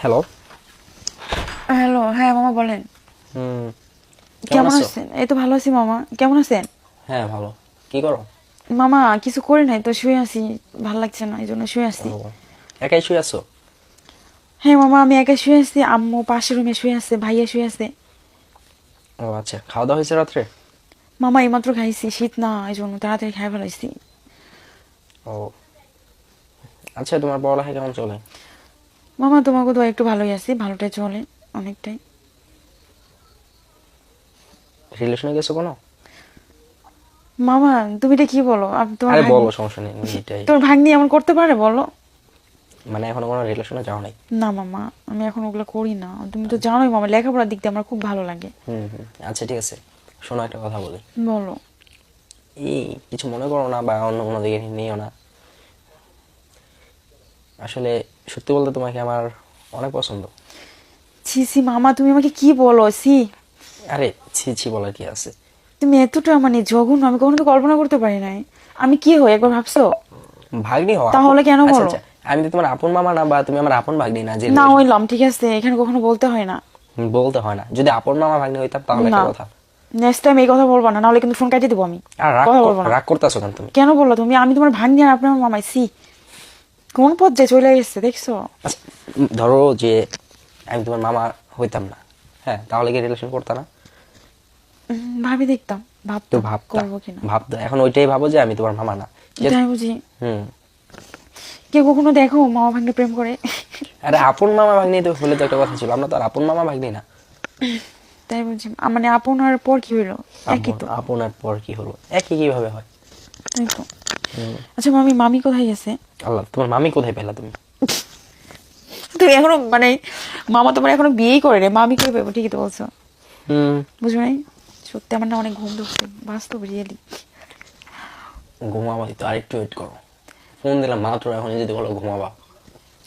Hello hello হ্যাঁ মামা বলেন। হুম কেমন আছেন? এই তো ভালো আছি মামা। কেমন আছেন? হ্যাঁ ভালো। কি করো? মামা কিছু করি নাই তো শুয়ে আছি। ভালো লাগছে না এই জন্য শুয়ে আছি। একাই শুয়ে আছো? হ্যাঁ মামা আমি একাই শুয়ে আছি। আম্মু পাশের রুমে শুয়ে আছে ভাইয়া শুয়ে আছে। ও আচ্ছা খাওয়া দাওয়া হয়েছে রাত্রে? মামা এইমাত্র খাইছি শীত না এই জন্য তাড়াতাড়ি খাই ফেলাইছি। ও আচ্ছা তোমার পড়ালেখা কেমন চলে? মামা তোমাকে তো একটু ভালোই আছি ভালোটাই চলে অনেকটাই। রিলেশনে গেছো কোনো? মামা তুমি এটা কি বলো? আপ- তোমার আরে বলো সমস্যা নেই এটাই। তোর ভাগ্নি এমন করতে পারে বলো। মানে এখনও কোনো রিলেশনে যাও নাই? না মামা আমি এখন ওগুলো করি না। তুমি তো জানোই মামা লেখাপড়ার দিক দিয়ে আমার খুব ভালো লাগে। হুম হুম আচ্ছা ঠিক আছে শোনো একটা কথা বলি। বলো। এই কিছু মনে করো না বা অন্য কোনো দিকে নিও না। আসলে সত্যি বলতে তোমাকে আমার অনেক পছন্দ। ছি ছি মামা তুমি আমাকে কি বলো? সি আরে ছি ছি বলার কি আছে? তুমি এতটা মানে জঘন্য আমি কখনো তো কল্পনা করতে পারি নাই। আমি কি হই একবার ভাবছ? ভাগ্নি হও তাহলে কেন আচ্ছা, বলো? আচ্ছা, আমি তো তোমার আপন মামা না বা তুমি আমার আপন ভাগ্নি না যে না হইলাম ঠিক আছে এখানে কখনো বলতে হয় না। বলতে হয় না। যদি আপন মামা ভাগ্নি হইতাম তাহলে কথা। নেক্সট টাইম এই কথা বলবা না নাহলে কিন্তু ফোন কাটিয়ে দেবো আমি। আর রাগ করতেছো কেন তুমি? কেন বলল তুমি? আমি তোমার ভাগ্নি আর আপনার মামাই সি কোন পর্যায়ে চলে গেছে দেখছ? আচ্ছা ধরো যে আমি তোমার মামা হইতাম না হ্যাঁ তাহলে কি রিলেশন করতে না? ভাবি দেখতাম তো ভাবতাম ভাবতা করব ভাবতো এখন ওইটাই ভাবো যে আমি তোমার মামা না তাই বুঝি। হুম। কেউ কখনো দেখো মামা ভাগ্নে প্রেম করে? আরে আপন মামা ভাগ্নি তো হলে তো একটা কথা ছিল আমরা তো আর আপন মামা ভাগ্নি না। তাই বুঝি মানে আপনার পর কি হলো একই তো। আপন- আপনার পর কি হলো? একই কীভাবে হয়? তাই তো। আচ্ছা মামি মামি কোথায় গেছে? আল্লাহ তোমার মামি কোথায় পেলা তুমি? তুমি এখনও মানে মামা তোমার এখনও বিয়েই করে রে মামি করে পেবো? ঠিকই তো বলছো। হুম। বুঝো নাই? সত্যি আমার না অনেক ঘুম ধরছে। বাস্তব রিয়েলি ঘুমাবা তো আরেকটু ওয়েট করো। ফোন দিলাম মাত্র এখন যদি বলো ঘুমাবা।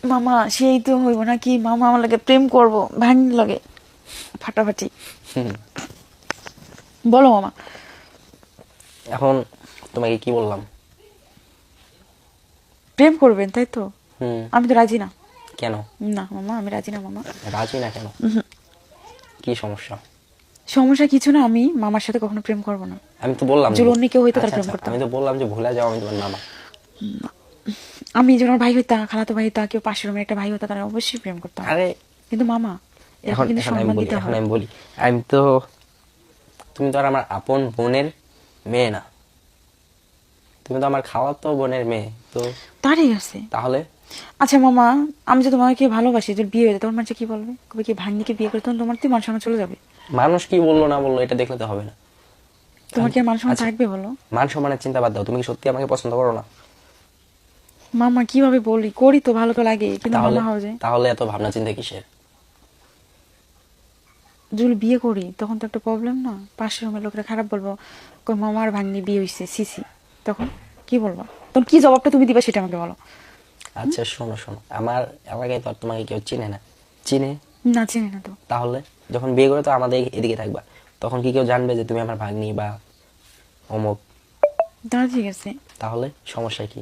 মামা সেই তো হইব না কি? মামা আমার লাগে প্রেম করব ভাঙি লাগে ফাটাফাটি। হুম। বলো মামা। এখন তোমাকে কি বললাম? প্রেম করবেন তাই তো? আমি তো রাজি না। কেন? না মামা আমি রাজি না মামা। রাজি না কেন? কি সমস্যা? সমস্যা কিছু না আমি মামার সাথে কখনো প্রেম করব না। আমি তো বললাম যদি অন্য কেউ হইতো তার আচ্ছা, প্রেম আচ্ছা, করতাম। আমি তো বললাম যে ভুলে যাও আমি তোমার মামা। আমি যখন ভাই হইতা খালাতো ভাই হইতা কেউ পাশের রুমের একটা ভাই হইতা তারা অবশ্যই প্রেম করতাম। আরে কিন্তু মামা এখন কিন্তু সম্মান দিতে এখন হয়। আমি বলি আমি তো তুমি তো আর আমার আপন বোনের মেয়ে না। তুমি তো আমার খাওয়া তো বোনের মেয়ে তো তারই আছে। তাহলে? আচ্ছা মামা আমি যে তোমাকে ভালোবাসি যদি বিয়ে হয়ে যায় তোমার মানুষ কি বলবে? কবে কি ভাগ্নিকে বিয়ে করে তখন তোমার তো মান সম্মান চলে যাবে। মানুষ কি বলল না বলল এটা দেখলে তো হবে না। তোমার কি মান সম্মান আচ্ছা। থাকবে বলো? মান সম্মানের চিন্তা বাদ দাও তুমি কি সত্যি আমাকে পছন্দ করো না? মামা কীভাবে বলি? করি তো ভালো তো লাগে কিন্তু তাহলে মামা হবে তাহলে এত ভাবনা চিন্তা কিসের? যদি বিয়ে করি তখন তো একটা প্রবলেম না? পাশের রুমের লোকেরা খারাপ বলব কই মামার ভাগ্নি বিয়ে হইছে সিসি তখন কি বলব? তখন কি জবাবটা তুমি দিবা সেটা আমাকে বলো। আচ্ছা শোনো শোনো। আমার এলাকায় তো আর তোমাকে কেউ চিনে না। চিনে? না চিনি না তো। তাহলে যখন বিয়ে করে তো আমাদের এদিকে থাকবা। তখন কি কেউ জানবে যে তুমি আমার ভাগ্নি বা অমুক? তা ঠিক আছে। তাহলে সমস্যা কি?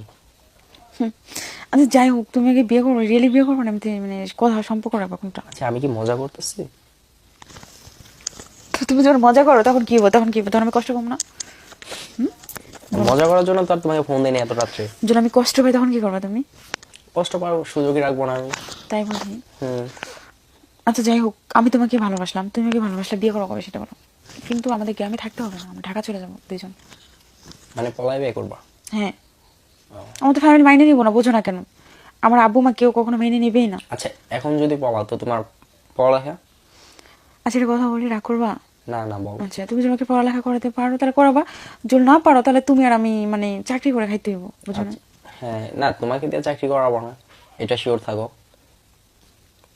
আচ্ছা যাই হোক তুমি আগে বিয়ে করব রিয়েলি বিয়ে করব না? এমনি মানে কথা সম্পর্ক রাখব কোনটা আচ্ছা আমি কি মজা করতেছি? তুমি যখন মজা করো তখন কি হব? তখন কি হব? তখন আমি কষ্ট পাবো না? মজা করার জন্য তো আর তোমাকে ফোন দেয়নি এত রাত্রে। যদি আমি কষ্ট পাই তখন কি করবে তুমি? কষ্ট পাওয়ার সুযোগই রাখব না আমি। তাই বুঝি হুম। আচ্ছা যাই হোক আমি তোমাকে ভালোবাসলাম। তুমি আমাকে ভালোবাসলে বিয়ে করো কবে সেটা বলো। কিন্তু আমাদের গ্রামে থাকতে হবে না আমরা ঢাকা চলে যাব দুজন মানে পলাই বিয়ে করবা? হ্যাঁ। আমার তো ফ্যামিলি মাইনে নিবো না বোঝো না কেন। আমার আব্বু মা কেউ কখনো মেনে নেবেই না। আচ্ছা এখন যদি পলা তো তোমার পড়ালেখা? আচ্ছা এটা কথা বলি রাগ করবা? না না বল আচ্ছা তুমি যদি আমাকে পড়ালেখা করাতে পারো তাহলে করাবা। যদি না পারো তাহলে তুমি আর আমি মানে চাকরি করে খাইতে হইব বুঝো না? হ্যাঁ না তোমাকে দিয়ে চাকরি করাবো না। এটা শিওর থাকো।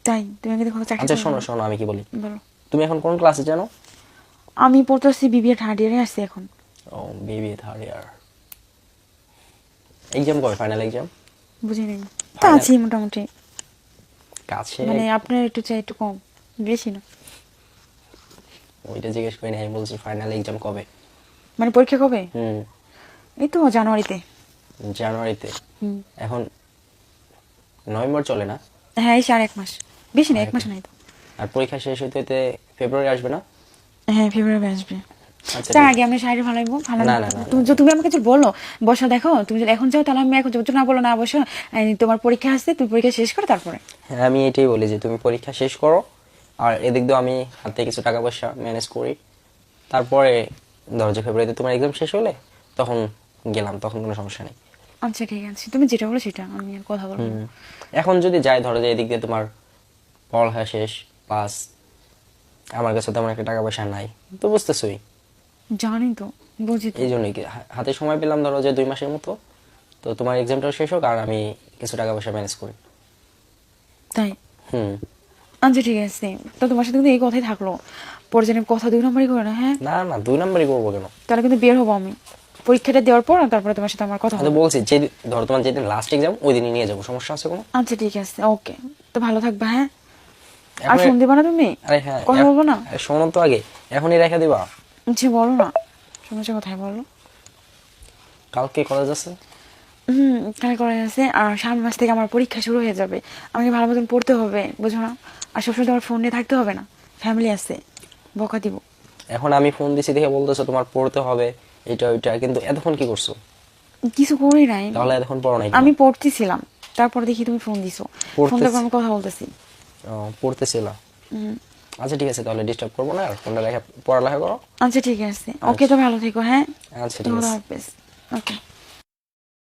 তাই? তুমি আমাকে দেখো চাকরি আচ্ছা শোনো শোনো আমি কি বলি? বলো। তুমি এখন কোন ক্লাসে জানো? আমি পড়তেছি বিবিএ থার্ড ইয়ারে আছি এখন। ও বিবি থার্ড ইয়ার এক্সাম কবে? ফাইনাল এক্সাম বুঝি নেই। তা আছি মোটামুটি। কাছে? মানে আপনার একটু চাই একটু কম বেশি না। ওইটা জিজ্ঞেস করি না আমি বলছি ফাইনাল এক্সাম কবে? মানে পরীক্ষা কবে? হুম। এই তো জানুয়ারিতে। জানুয়ারিতে। হুম। এখন নভেম্বর চলে না? হ্যাঁ এই চার এক মাস। বেশি না এক মাস নাই তো। আর পরীক্ষা শেষ হইতে হইতে ফেব্রুয়ারি আসবে না? হ্যাঁ ফেব্রুয়ারি আসবে। আচ্ছা তার আগে আমি শাড়ি না, না, তুমি তুমি আমাকে কিছু বলো বসা দেখো। তুমি যদি এখন যাও তাহলে আমি এখন যাব। না বলো না বসো। তোমার পরীক্ষা আসছে তুমি পরীক্ষা শেষ করো তারপরে। হ্যাঁ আমি এটাই বলি যে তুমি পরীক্ষা শেষ করো আর এদিক দিয়ে আমি হাতে কিছু টাকা পয়সা ম্যানেজ করি। তারপরে ধরো যে ফেব্রুয়ারিতে তোমার এক্সাম শেষ হলে? তখন গেলাম তখন কোনো সমস্যা নেই। আচ্ছা ঠিক আছে। তুমি যেটা বলো সেটা আমি আর কথা বলব এখন যদি যাই ধরো যে এদিক দিয়ে তোমার পড়ালেখা শেষ পাস আমার কাছে তেমন একটা টাকা পয়সা নাই তো বুঝতেছই। জানি তো বুঝি এই জন্যই কি হাতে সময় পেলাম ধরো যে দুই মাসের মতো তো তোমার এক্সামটাও শেষ হোক আর আমি কিছু টাকা পয়সা ম্যানেজ করি। তাই? হুম। আচ্ছা ঠিক আছে। তো তোমার সাথে কিন্তু এই কথাই থাকল। পরে জানি কথা দুই নম্বরই করে না হ্যাঁ? না না দুই নাম্বারই করব কেন? তাহলে কিন্তু বের হব আমি। পরীক্ষাটা দেওয়ার পর তারপরে তোমার সাথে আমার কথা আমি হবে। বলছি যে ধরো তোমার যেদিন লাস্ট এক্সাম ওই দিনই নিয়ে যাব সমস্যা আছে কোনো? আচ্ছা ঠিক আছে ওকে। তো ভালো থাকবা হ্যাঁ? আর ফোন দিবা না তুমি? আরে হ্যাঁ কথা বলব না? শোনো তো আগে এখনই রেখে দিবা। আচ্ছা বলো না। সমস্যা কোথায় বলো। কালকে কলেজ আছে? হুম কানে করা আছে আর সামনের মাস থেকে আমার পরীক্ষা শুরু হয়ে যাবে। আমাকে ভালো মতন পড়তে হবে বুঝো না? আর সবসময় তোমার ফোন নিয়ে থাকতে হবে না। ফ্যামিলি আছে বকা দিব। এখন আমি ফোন দিছি দেখে বলতেছো তোমার পড়তে হবে এটা ওইটা কিন্তু এতক্ষণ কি করছ? কিছু করি নাই। তাহলে এতক্ষণ পড়ো নাই আমি পড়তেছিলাম তারপরে দেখি তুমি ফোন দিছো। ফোন পড়তেছি। আমি কথা বলতেছি। ও, পড়তেছিল? আচ্ছা ঠিক আছে তাহলে ডিস্টার্ব করব না আর ফোনটা রেখে পড়ালেখা করো। আচ্ছা ঠিক আছে। ওকে তো ভালো থেকো হ্যাঁ? আচ্ছা ঠিক আছে। ওকে